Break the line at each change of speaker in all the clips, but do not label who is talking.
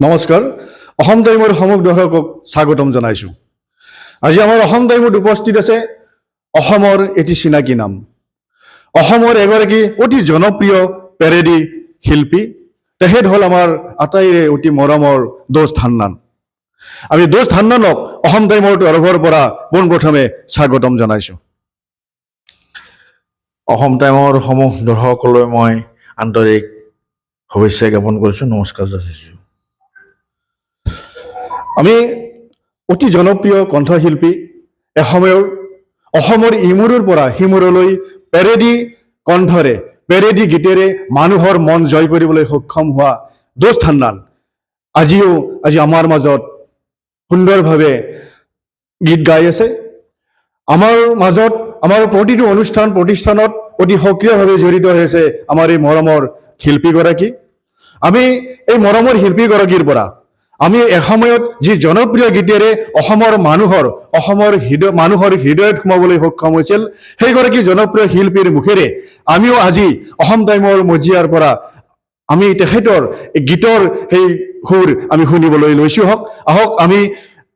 নমস্কাৰ, অসম টাইমৰ সমগ্ৰ দৰ্শকক স্বাগতম জনাইছোঁ। আজি আমাৰ অসম টাইমত উপস্থিত আছে অসমৰ এটি চিনাকি নাম। অসমৰ এগৰাকী অতি জনপ্ৰিয় পেৰেডি শিল্পী, তেখেত হ'ল আমাৰ আটাইৰে অতি মৰমৰ দোষ থান্নান আমি দোষ থান্নানক অসম টাইমৰ তৰফৰ পৰা পোনপ্ৰথমে স্বাগতম জনাইছোঁ।
অসম টাইমৰ সমূহ দৰ্শকলৈ মই আন্তৰিক শুভেচ্ছা জ্ঞাপন কৰিছোঁ, নমস্কাৰ যাচিছোঁ
আমি অতি জনপ্ৰিয় কণ্ঠশিল্পী এসময়ৰ, অসমৰ ইমূৰৰ পৰা সিমূৰলৈ পেৰেডি কণ্ঠৰে, পেৰেডি গীতেৰে মানুহৰ মন জয় কৰিবলৈ সক্ষম হোৱা দোষ থান্নান আজিও, আজি আমাৰ মাজত সুন্দৰভাৱে গীত গাই আছে। আমাৰ মাজত, আমাৰ প্ৰতিটো অনুষ্ঠান, প্ৰতিষ্ঠানত অতি সক্ৰিয়ভাৱে জড়িত হৈ আছে আমাৰ এই মৰমৰ শিল্পীগৰাকী। আমি এই মৰমৰ শিল্পীগৰাকীৰ পৰা আমি এসময়ত যি জনপ্ৰিয় গীতেৰে অসমৰ মানুহৰ, অসমৰ হৃদয় মানুহৰ হৃদয়ত সোমাবলৈ সক্ষম হৈছিল, সেইগৰাকী জনপ্ৰিয় শিল্পীৰ মুখেৰে আমিও আজি অসম টাইমৰ মজিয়াৰ পৰা আমি তেখেতৰ গীতৰ সেই সুৰ আমি শুনিবলৈ লৈছোঁ। হওক আহক আমি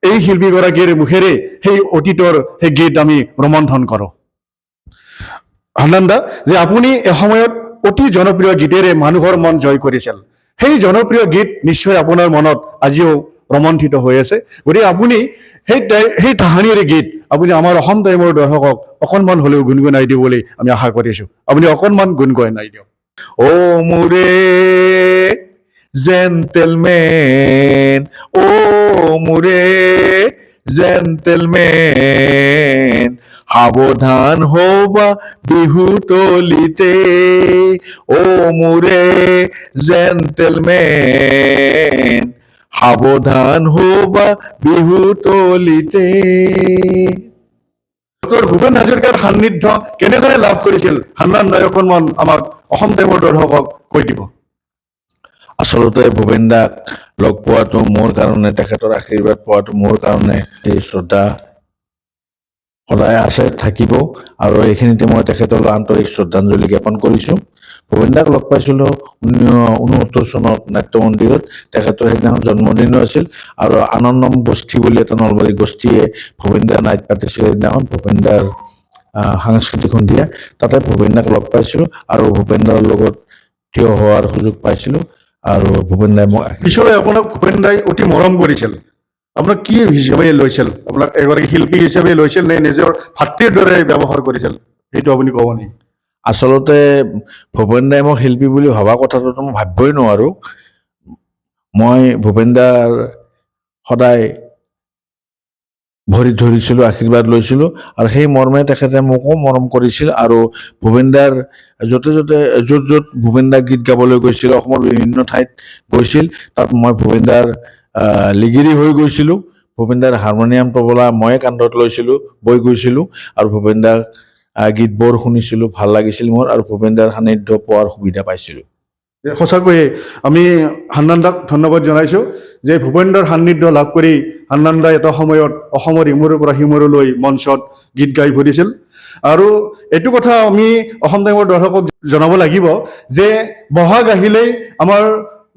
এই শিল্পীগৰাকীৰ মুখেৰে সেই অতীতৰ সেই গীত আমি ৰোমন্থন কৰোঁ। হান্নান্দা যে আপুনি এসময়ত অতি জনপ্ৰিয় গীতেৰে মানুহৰ মন জয় কৰিছিল। সেই জনপ্ৰিয় গীত নিশ্চয় আপোনাৰ মনত আজিও ৰোমন্থিত হৈ আছে। গতিকে আপুনি সেই সেই তাহানিৰে গীত আপুনি আমাৰ অসম টাইমৰ দৰ্শকক অকণমান হ'লেও গুণগুণাই দিবলৈ আমি আশা কৰিছোঁ। আপুনি অকণমান গুণগুণাই দিয়ক।
অ মোৰে জেণ্টেলমেন অ মোৰে জেণ্টেলমেন সাৱধান হবা বিহু তলিতে অ মোৰে জেণ্টেলমেন সাৱধান হবা বিহু তলিতে।
ডক্টৰ ভূপেন হাজৰিকাৰ সান্নিধ্য কেনেদৰে লাভ কৰিছিল? হান্নান অকণমান আমাক অসম টাইমৰ দৰ্শকক কৈ দিব।
আচলতে ভূপেন দাক লগ পোৱাটো মোৰ কাৰণে, তেখেতৰ আশীৰ্বাদ পোৱাটো মোৰ কাৰণে এই শ্ৰদ্ধা সদায় আছে, থাকিব। আৰু এইখিনিতে মই তেখেতলৈ আন্তৰিক শ্ৰদ্ধাঞ্জলি জ্ঞাপন কৰিছোঁ। ভূপেন দাক লগ পাইছিলোঁ ঊনসত্তৰ চনত নাট্য মন্দিৰত তেখেতৰ সেইদিনাখন জন্মদিনো আছিল। আৰু আনন্দম গোষ্ঠী বুলি এটা নলবাৰী গোষ্ঠীয়ে ভূপেন দা নাইট পাতিছিল সেইদিনাখন ভূপেন দাৰ সাংস্কৃতিক সন্ধিয়া। তাতে ভূপেন দাক লগ পাইছিলোঁ আৰু ভূপেন দাৰ লগত থিয় হোৱাৰ সুযোগ পাইছিলোঁ। আৰু ভূপেন দাই মোক
পিছলৈ আপোনাক ভূপেন দাই অতি মৰম কৰিছিল আপোনাক কি হিচাপে লৈছিল আপোনাক এগৰাকী শিল্পী হিচাপে লৈছিল নে নিজৰ ভাতৃৰ দৰে ব্যৱহাৰ কৰিছিল সেইটো আপুনি ক'ব নেকি?
আচলতে ভূপেন দাই মই শিল্পী বুলি ভবা কথাটোতো মই ভাবিবই নোৱাৰোঁ। মই ভূপেন দাৰ সদায় ভৰিত ধৰিছিলোঁ আশীৰ্বাদ লৈছিলোঁ আৰু সেই মৰ্মে তেখেতে মোকো মৰম কৰিছিল আৰু ভূপেন দাৰ য'তে য'তে য'ত য'ত ভূপেন দা গীত গাবলৈ গৈছিল অসমৰ বিভিন্ন ঠাইত গৈছিল তাত মই ভূপেন দাৰ আহ, লিগিৰি হৈ গৈছিলোঁ। ভূপেনদাৰ হাৰমনিয়াম তবলা ময়ে কান্ধত লৈছিলোঁ বৈ গৈছিলোঁ আৰু ভূপেন দাৰ আহ, গীতবোৰ শুনিছিলোঁ ভালো লাগিছিল মোৰ আৰু ভূপেন দাৰ সান্নিধ্য পোৱাৰ সুবিধা পাইছিলোঁ।
সঁচাকৈয়ে আমি হান্নানদাক ধন্যবাদ জনাইছোঁ যে ভূপেন্দ্ৰৰ সান্নিধ্য লাভ কৰি হান্নানদাই এটা সময়ত অসমৰ ইমূৰৰ পৰা সিমূৰলৈ মঞ্চত গীত গাই ফুৰিছিল। আৰু এইটো কথা আমি অসম টাইমৰ দৰ্শকক জনাব লাগিব যে বহাগ আহিলেই আমাৰ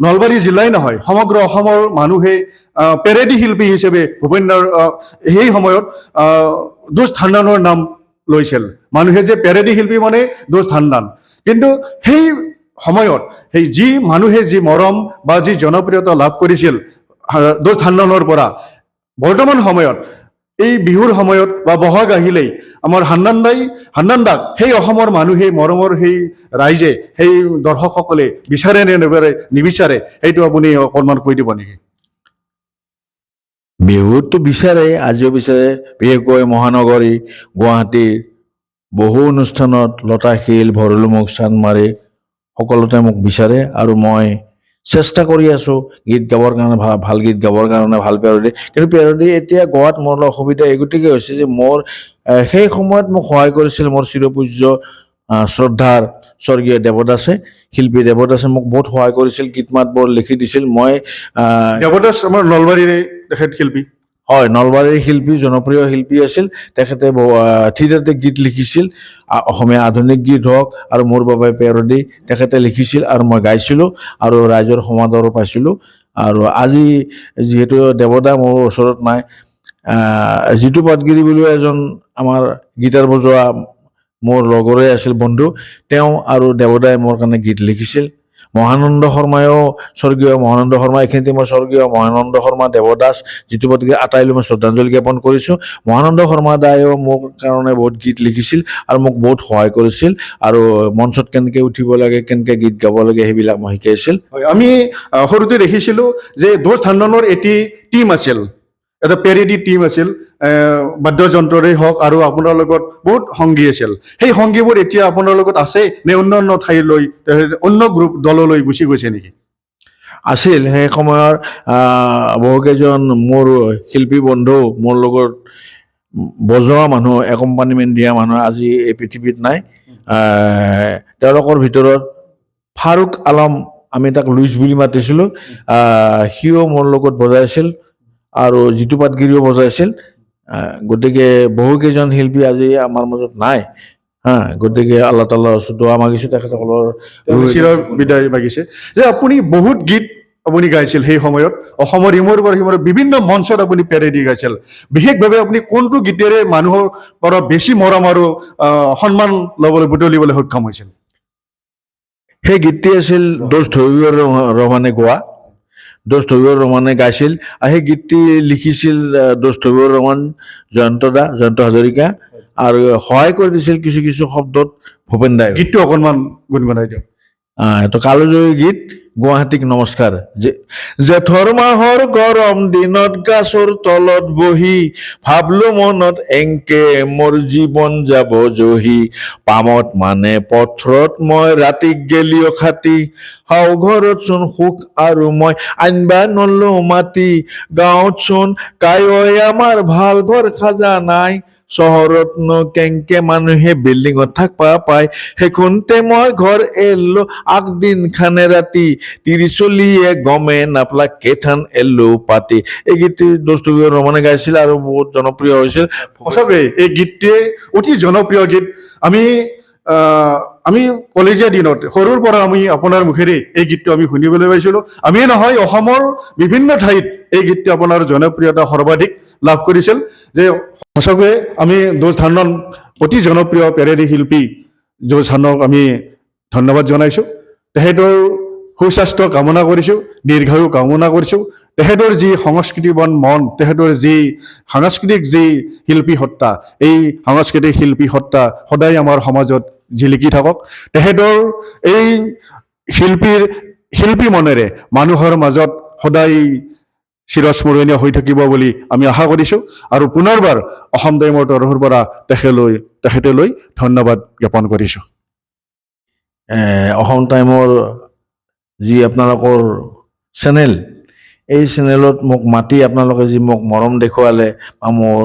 নলবাৰী জিলাই নহয়, সমগ্ৰ অসমৰ মানুহে পেৰেডি শিল্পী হিচাপে ভূপেন্দ্ৰৰ সেই সময়ত দোষ থান্নানৰ নাম লৈছিল। মানুহে যে পেৰেডি শিল্পী মানে দোষ থান্নান কিন্তু সেই সময়ত সেই যি মানুহে যি মৰম বা যি জনপ্ৰিয়তা লাভ কৰিছিল দোষ থান্নানৰ পৰা, বৰ্তমান সময়ত, এই বিহুৰ সময়ত বা বহাগ আহিলেই আমাৰ হান্নান দাই হান্নান দাক, সেই অসমৰ মানুহে মৰমৰ সেই ৰাইজে, সেই দৰ্শকসকলে বিচাৰে নে নেবাৰে, নিবিচাৰে, সেইটো আপুনি অকণমান কৈ দিব নেকি?
বিহুততো বিচাৰে আজিও বিচাৰে, বিশেষকৈ মহানগৰী, গুৱাহাটীৰ বহু অনুষ্ঠানত লতাশিল, ভৰলুমুখ, চান্দমাৰি সকলোতে মোক বিচাৰে আৰু মই চেষ্টা কৰি আছোঁ গীত গাবৰ কাৰণে ভালো ভালো গীত গাবৰ কাৰণে, ভালো পেৰডি। কিন্তু পেৰডি এতিয়া গোৱাত মোৰ অলপ অসুবিধা, এই গতিকে হৈছে যে মোৰ সেই সময়ত মোক সহায় কৰিছিল মোৰ চিৰপূজ্য শ্ৰদ্ধাৰ স্বৰ্গীয় দেৱদাসে, শিল্পী দেৱদাসে মোক বহুত সহায় কৰিছিল, গীত মাতবোৰ লিখি দিছিল। মই
দেৱদাস আমাৰ নলবাৰীৰে তেখেত শিল্পী।
হয়, নলবাৰীৰ শিল্পী, জনপ্ৰিয় শিল্পী আছিল। তেখেতে থিয়েটাৰতে গীত লিখিছিল। অসমীয়া আধুনিক গীত হওক আৰু মোৰ বাবে পেৰডি তেখেতে লিখিছিল আৰু মই গাইছিলোঁ আৰু ৰাইজৰ সমাদৰো পাইছিলোঁ। আৰু আজি যিহেতু দেৱদা মোৰ ওচৰত নাই জিতু পাটগিৰি বুলিও এজন আমাৰ গীটাৰ বজোৱা মোৰ লগৰে আছিল বন্ধু। তেওঁ আৰু দেৱদাই মোৰ কাৰণে গীত লিখিছিল। মহানন্দ শৰ্মায়ো স্বৰ্গীয় মহানন্দ শৰ্মা এইখিনিতে মই স্বৰ্গীয় মহানন্দ শৰ্মা দেৱদাস জিতু পাটগিৰি আটাইলৈ মই শ্ৰদ্ধাঞ্জলি জ্ঞাপন কৰিছোঁ। মহানন্দ শৰ্মা দায়েও মোৰ কাৰণে বহুত গীত লিখিছিল আৰু মোক বহুত সহায় কৰিছিল আৰু মঞ্চত কেনেকৈ উঠিব লাগে, কেনেকৈ গীত গাব লাগে সেইবিলাক মই শিকাইছিল।
আমি সৰুতে দেখিছিলো যে দোষ ধান্দনৰ এটি টিম আছিল। এটা পেৰেডি টিম আছিল আহ, বাদ্যযন্ত্ৰৰে হওক আৰু আপোনাৰ লগত বহুত সংগী আছিল। সেই সংগীবোৰ এতিয়া আপোনাৰ লগত আছে নে অন্য অন্য ঠাইলৈ অন্য গ্ৰুপ দললৈ গুচি গৈছে নেকি?
আছিল। সেই সময়ৰ বহুকেইজন মোৰ শিল্পী বন্ধু মোৰ লগত বজোৱা মানুহ একম্পানিমেণ্ট দিয়া মানুহ আজি এই পৃথিৱীত নাই। তেওঁলোকৰ ভিতৰত ফাৰুক আলম আমি তাক লুইচ বুলি মাতিছিলোঁ। সিও মোৰ লগত বজাইছিল। আৰু জিতু পাটগিৰিও বজাইছিল গতিকে বহুকেইজন শিল্পী আজি আমাৰ মাজত নাই। হা গতিকে আল্লাহ তাল্লাহ দোৱা মাগিছোঁ তেখেতসকলৰ
বিদায় মাগিছে। যে আপুনি বহুত গীত আপুনি গাইছিল সেই সময়ত। অসমৰ ইমূৰ পৰা সিমূৰ বিভিন্ন মঞ্চত আপুনি পেৰেডি গাইছিল। বিশেষভাৱে আপুনি কোনটো গীতেৰে মানুহৰ পৰা বেছি মৰম আৰু সন্মান ল'বলৈ বুটলিবলৈ সক্ষম হৈছিল?
সেই গীতটি আছিল দোষ ধৰিবৰ ৰহমানে গোৱা। দোষ ধৰিবৰ ৰহমানে গাইছিল আৰু সেই গীতটি লিখিছিল ধৰিবৰ ৰহমান জয়ন্ত দা জয়ন্ত হাজৰিকা আৰু সহায় কৰি দিছিল কিছু কিছু শব্দত ভূপেন দাই।
গীতটো অকণমান গুণগুণাই দিয়ক।
তো কালজয়ী গীত। গুৱাহাটীক নমস্কাৰ। যে- জেঠৰ মাহৰ গৰম দিনত গাছৰ তলত বহি, ভাবলো মনত এংকে মোৰ জীৱন যাব জহি। পামত মানে পথৰত মই ৰাতিক গেলিও খাতি হাও ঘৰত চোন সুখ আৰু মই আনবা নলো মাতি গাঁৱত চোন কায়ৈ আমাৰ ভালো ঘৰ সাজা নাই চহৰতনো কেংকে মানুহে বিল্ডিঙত থাকবা পায়। সেইখনতে মই ঘৰ এলো, আগদিন খানে ৰাতি তিৰিচলিয়ে গমে নাপলা কেথান এলো পাতি। এই গীতটি দোস্ত ৰমনে গাইছিল আৰু বহুত জনপ্ৰিয় হৈছিল।
সঁচাকৈ, এই গীতটোৱে অতি জনপ্ৰিয় গীত। আমি আমি কলেজীয়া দিনত, সৰুৰ পৰা আমি আপোনাৰ মুখেৰে এই গীতটো আমি শুনিবলৈ পাইছিলোঁ। আমিয়ে নহয়, অসমৰ বিভিন্ন ঠাইত এই গীতটো আপোনাৰ জনপ্ৰিয়তা সৰ্বাধিক লাভ কৰিছিল, যে সঁচাকৈয়ে আমি দোষ ধান্দন অতি জনপ্ৰিয় পেৰেডি শিল্পী দোষ ধান্দক আমি ধন্যবাদ জনাইছোঁ। তেখেতৰ সুস্বাস্থ্য কামনা কৰিছোঁ, দীৰ্ঘায়ু কামনা কৰিছোঁ। তেখেতৰ যি সংস্কৃতিবান মন, তেখেতৰ যি সাংস্কৃতিক যি শিল্পী সত্তা, এই সাংস্কৃতিক শিল্পী সত্তা সদায় আমাৰ সমাজত জিলিকি থাকক, তেখেতৰ এই শিল্পীৰ, শিল্পী মনেৰে মানুহৰ মাজত সদায় চিৰস্মৰণীয় হৈ থাকিব বুলি আমি আশা কৰিছোঁ। আৰু পুনৰবাৰ অসম টাইমৰ তৰফৰ পৰা তেখেতলৈ তেখেতলৈ ধন্যবাদ জ্ঞাপন কৰিছোঁ।
অসম টাইমৰ যি আপোনালোকৰ চেনেল এই চেনেলত মোক মাতি আপোনালোকে যি মোক মৰম দেখুৱালে বা মোৰ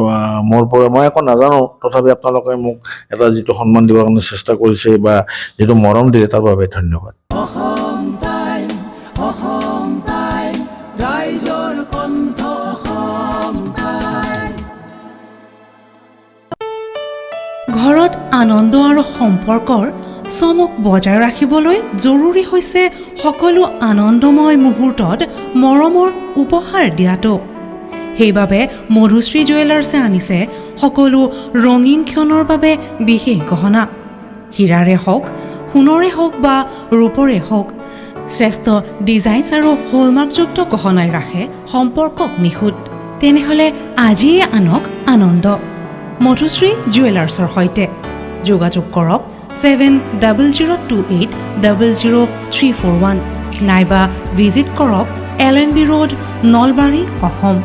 মোৰ পৰা মই একো নাজানো তথাপি আপোনালোকে মোক এটা যিটো সন্মান দিবৰ কাৰণে চেষ্টা কৰিছে বা যিটো মৰম দিলে তাৰ বাবে ধন্যবাদ।
আনন্দ আৰু সম্পৰ্কৰ চমক বজাই ৰাখিবলৈ জৰুৰী হৈছে সকলো আনন্দময় মুহূৰ্তত মৰমৰ উপহাৰ দিয়াটো। সেইবাবে মধুশ্ৰী জুৱেলাৰ্ছে আনিছে সকলো ৰঙীন ক্ষণৰ বাবে বিশেষ গহনা। হীৰাৰে হওক সোণৰে হওক বা ৰূপৰে হওক শ্ৰেষ্ঠ ডিজাইনছ আৰু হলমাৰ্কযুক্ত গহনাই ৰাখে সম্পৰ্কক নিখুঁত। তেনেহ'লে আজিয়েই আনক আনন্দ। মধুশ্ৰী জুৱেলাৰ্ছৰ সৈতে। যোগাযোগ কৰক seven double zero' two eight double zero' three four one নাইবা ভিজিট কৰক L N B road Nalbari, Assam.